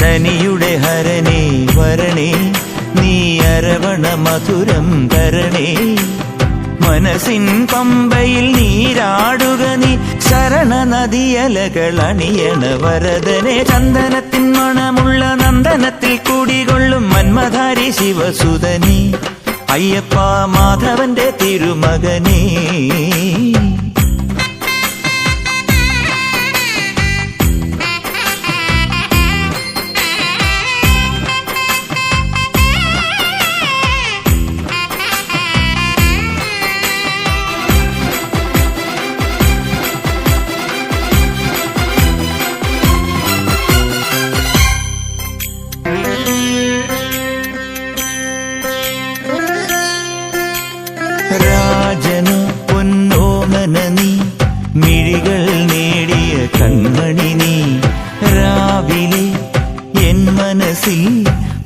ശനിയുടെ ഹരണേ വരണേ നീ അരവണ മധുരം തരണേ. മനസ്സിൻ പമ്പയിൽ നീരാടുക നീ ശരണ നദിയലകൾ അണിയണ വരദനെ. ചന്ദനത്തിൻ മണമുള്ള നന്ദനത്തിൽ കൂടികൊള്ളും മന്മധാരി ശിവസുതനി. അയ്യപ്പ മാധവന്റെ തിരുമകനേ.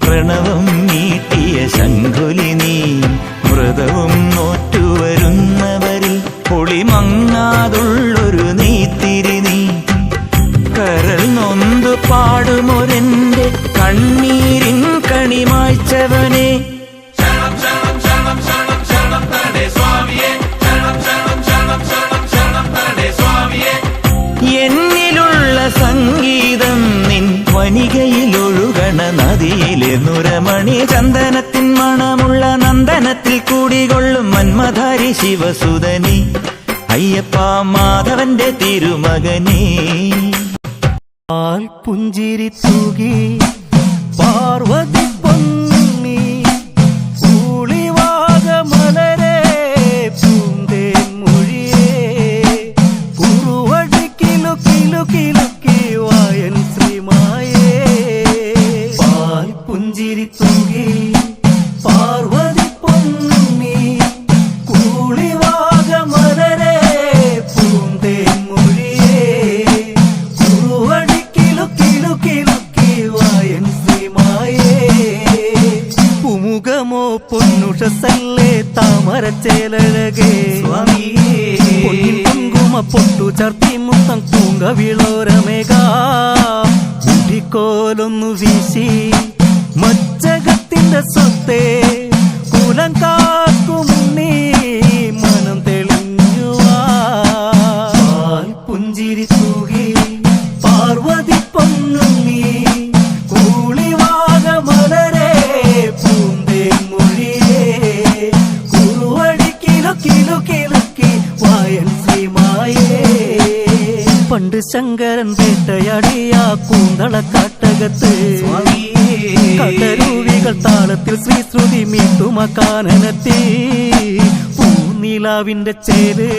പ്രണവം നീട്ടിയ ശങ്കുലി നീ നോറ്റുവരുന്നവരിൽ മന്മധാരി ശിവസുതനി അയ്യപ്പ മാധവന്റെ തിരുമകനി. പാൽ പുഞ്ചിരി തൂകി പാർവതി പൊന്നുഷസല്ലേ താമരച്ചേലഴകേ? പൊന്നിൻ കുങ്കുമ പൊട്ടു ചർത്തി മുത്തം തൂങ്ക വിളോരമേക മുടിക്കോലൊന്നു വീശി മച്ചകത്തിന്റെ സ്വത്തേ വായൻ ശ്രീമായേ. പണ്ട് ശങ്കരൻ വേട്ടയാടിയ കൂന്തള കാട്ടകത്ത്. കടരൂവികൾ താളത്തിൽ ശ്രീശ്രുതി മീട്ടുമ കാനനത്തി പൂനിലാവിന്റെ ചേര്.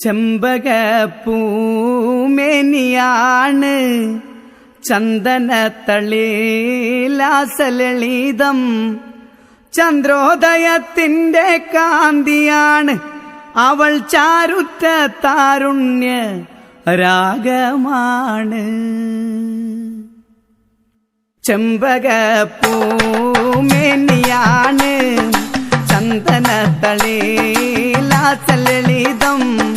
ചെമ്പകപ്പൂമേനിയാണ് ചന്ദനത്തളിലാസലളിതം ചന്ദ്രോദയത്തിന്റെ കാന്തിയാണ്. അവൾ ചാരുറ്റ താരുണ്യ രാഗമാണ്. ചെമ്പകപ്പൂമേനിയാണ് ചന്ദനത്തളിലാസലളിതം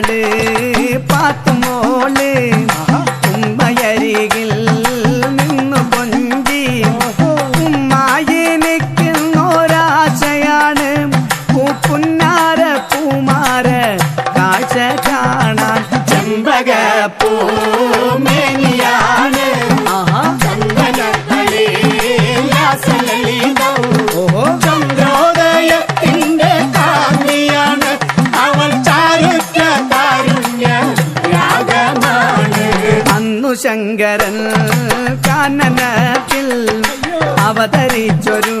ചാരുറ്റ താരുണ്യ மோளு ഉമ്മയരികിൽ നിന്നു കൊഞ്ചി ഉമ്മായി നിൽക്കുന്നൊരാശയാണ് പൂപ്പുന്നാര പൂമാര കാഴ്ച കാണാൻ. ചെമ്പക പൂമേനിയാണ് ശങ്കരൻ കാനനത്തിൽ അവതരിച്ചൊരു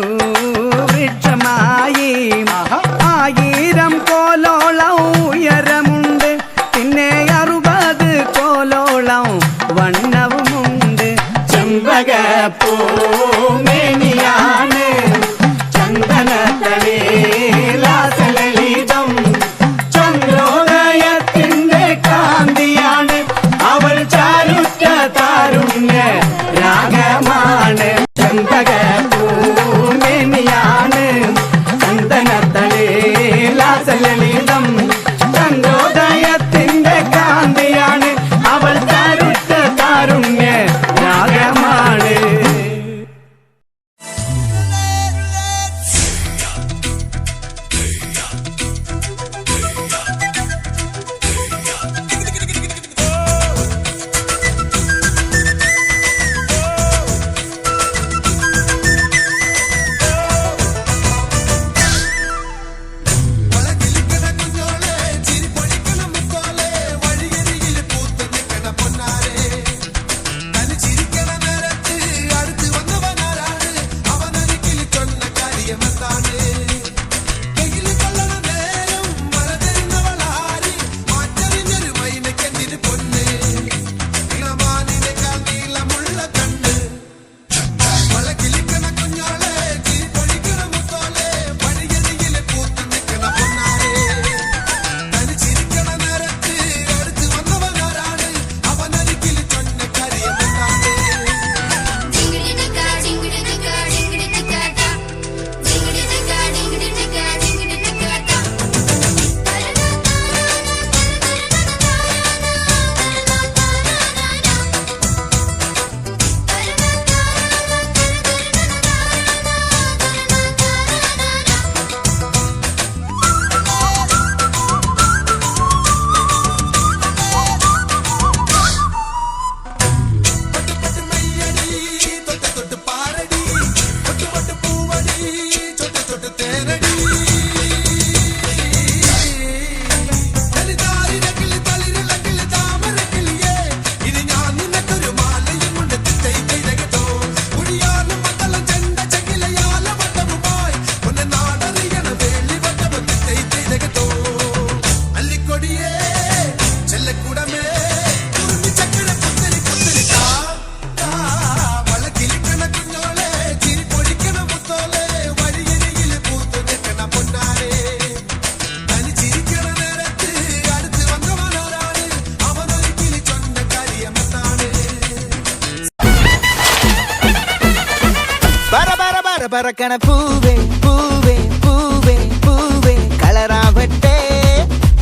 പറക്കണ പൂവേ പൂവേ പൂവേ പൂവേ. കളറാവട്ടെ.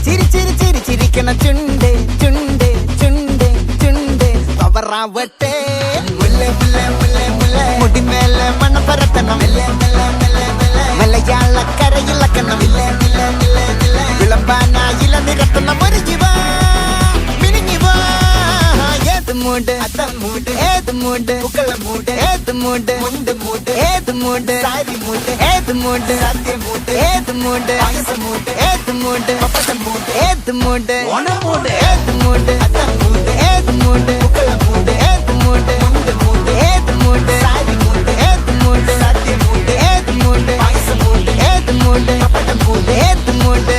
ചിരി ചിരി ചിരി ചിരിക്കണ ചുണ്ടേ ചുണ്ടേ ചുണ്ട് ചുണ്ട്. പവറാവട്ടെ മുടിമേലെ മണ്ണ പരത്തണം മലയാള കരയിളക്കണം വിളമ്പാനായില നിരത്തണം ഒരു ജീവ മിനിങ്ങി വാ ഏത് മൂട് അത്ത മൂട് ഏത് മൂട് ഉക്കള മൂട് ഏത് മൂട് മുണ്ട് മൂട് ഏത് മൂട് സാരി മൂട് ഏത് മൂട് സത്യ മൂട് ഏത് മൂട് അയസ മൂട് ഏത് മൂട് പപ്പസ മൂട് ഏത് മൂട് ഓണ മൂട് ഏത് മൂട് അത്ത മൂട് ഏത് മൂട് ഉക്കള മൂട് ഏത് മൂട് മുണ്ട് മൂട് ഏത് മൂട് സാരി മൂട് ഏത് മൂട് സത്യ മൂട് ഏത് മൂട് അയസ മൂട് ഏത് മൂട് പപ്പസ മൂട് ഏത് മൂട്